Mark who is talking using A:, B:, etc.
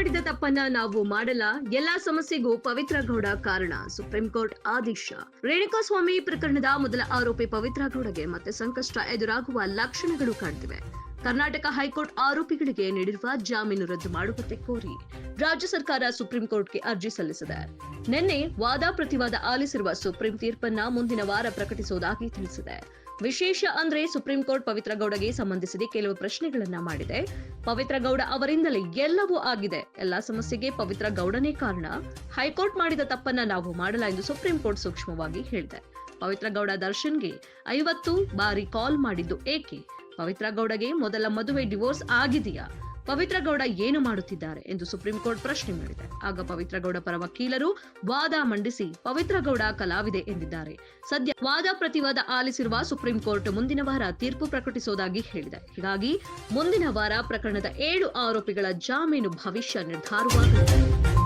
A: ಮಾಡಿದ ತಪ್ಪನ್ನ ನಾವು ಮಾಡಲ್ಲ. ಎಲ್ಲಾ ಸಮಸ್ಯೆಗೂ ಪವಿತ್ರ ಗೌಡ ಕಾರಣ. ಸುಪ್ರೀಂ ಕೋರ್ಟ್ ಆದೇಶ. ರೇಣುಕಾಸ್ವಾಮಿ ಪ್ರಕರಣದ ಮೊದಲ ಆರೋಪಿ ಪವಿತ್ರ ಗೌಡಗೆ ಮತ್ತೆ ಸಂಕಷ್ಟ ಎದುರಾಗುವ ಲಕ್ಷಣಗಳು ಕಾಣ್ತಿವೆ. ಕರ್ನಾಟಕ ಹೈಕೋರ್ಟ್ ಆರೋಪಿಗಳಿಗೆ ನೀಡಿರುವ ಜಾಮೀನು ರದ್ದು ಮಾಡುವಂತೆ ಕೋರಿ ರಾಜ್ಯ ಸರ್ಕಾರ ಸುಪ್ರೀಂ ಕೋರ್ಟ್ಗೆ ಅರ್ಜಿ ಸಲ್ಲಿಸಿದೆ. ನಿನ್ನೆ ವಾದ ಪ್ರತಿವಾದ ಆಲಿಸಿರುವ ಸುಪ್ರೀಂ ತೀರ್ಪನ್ನ ಮುಂದಿನ ವಾರ ಪ್ರಕಟಿಸುವುದಾಗಿ ತಿಳಿಸಿದೆ. ವಿಶೇಷ ಅಂದ್ರೆ ಸುಪ್ರೀಂ ಕೋರ್ಟ್ ಪವಿತ್ರ ಗೌಡಗೆ ಸಂಬಂಧಿಸಿದ ಕೆಲವು ಪ್ರಶ್ನೆಗಳನ್ನ ಮಾಡಿದೆ. ಪವಿತ್ರ ಗೌಡ ಅವರಿಂದಲೇ ಎಲ್ಲವೂ ಆಗಿದೆ. ಎಲ್ಲಾ ಸಮಸ್ಯೆಗೆ ಪವಿತ್ರ ಗೌಡನೇ ಕಾರಣ. ಹೈಕೋರ್ಟ್ ಮಾಡಿದ ತಪ್ಪನ್ನ ನಾವು ಮಾಡಲ್ಲ ಎಂದು ಸುಪ್ರೀಂ ಕೋರ್ಟ್ ಸೂಕ್ಷ್ಮವಾಗಿ ಹೇಳಿದೆ. ಪವಿತ್ರ ಗೌಡ ದರ್ಶನ್ಗೆ ಐವತ್ತು ಬಾರಿ ಕಾಲ್ ಮಾಡಿದ್ದು ಏಕೆ? ಪವಿತ್ರ ಗೌಡಗೆ ಮೊದಲ ಮದುವೆ ಡಿವೋರ್ಸ್ ಆಗಿದೆಯಾ? ಪವಿತ್ರ ಗೌಡ ಏನು ಮಾಡುತ್ತಿದ್ದಾರೆ ಎಂದು ಸುಪ್ರೀಂ ಕೋರ್ಟ್ ಪ್ರಶ್ನೆ ಮಾಡಿದೆ. ಆಗ ಪವಿತ್ರ ಗೌಡ ಪರ ವಕೀಲರು ವಾದ ಮಂಡಿಸಿ ಪವಿತ್ರ ಗೌಡ ಕಲಾವಿದೆ ಎಂದಿದ್ದಾರೆ. ಸದ್ಯ ವಾದ ಪ್ರತಿವಾದ ಆಲಿಸಿರುವ ಸುಪ್ರೀಂ ಕೋರ್ಟ್ ಮುಂದಿನ ವಾರ ತೀರ್ಪು ಪ್ರಕಟಿಸುವುದಾಗಿ ಹೇಳಿದೆ. ಹೀಗಾಗಿ ಮುಂದಿನ ವಾರ ಪ್ರಕರಣದ ಏಳು ಆರೋಪಿಗಳ ಜಾಮೀನು ಭವಿಷ್ಯ ನಿರ್ಧಾರವಾಗಲಿದೆ.